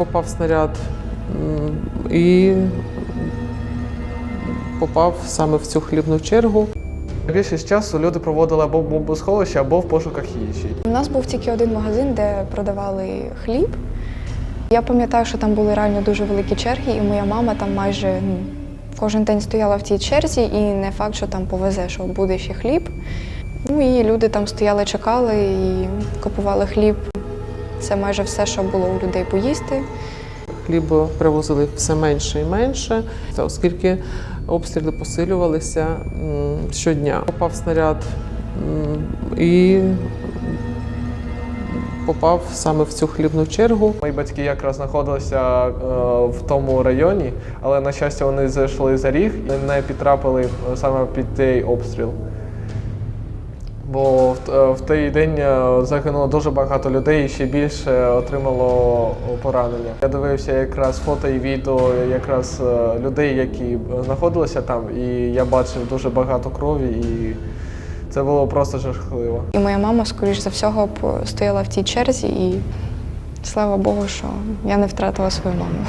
Попав снаряд і попав саме в цю хлібну чергу. Більшість часу люди проводили або в бомбосховищі, або в пошуках їжі. У нас був тільки один магазин, де продавали хліб. Я пам'ятаю, що там були реально дуже великі черги, і моя мама там майже ну, кожен день стояла в цій черзі, і не факт, що там повезе, що буде ще хліб. Ну і люди там стояли, чекали і купували хліб. Це майже все, що було у людей поїсти. Хліб привозили все менше і менше, та оскільки обстріли посилювалися щодня. Попав снаряд і попав саме в цю хлібну чергу. Мої батьки якраз знаходилися е, в тому районі, але на щастя вони зайшли за ріг і не підтрапили е, саме під цей обстріл. Бо в, е, в той день е, загинуло дуже багато людей і ще більше отримало поранення. Я дивився якраз фото і відео якраз е, людей, які знаходилися там, і я бачив дуже багато крові, і це було просто жахливо. І моя мама, скоріш за всього, б стояла в цій черзі, і слава Богу, що я не втратила свою маму.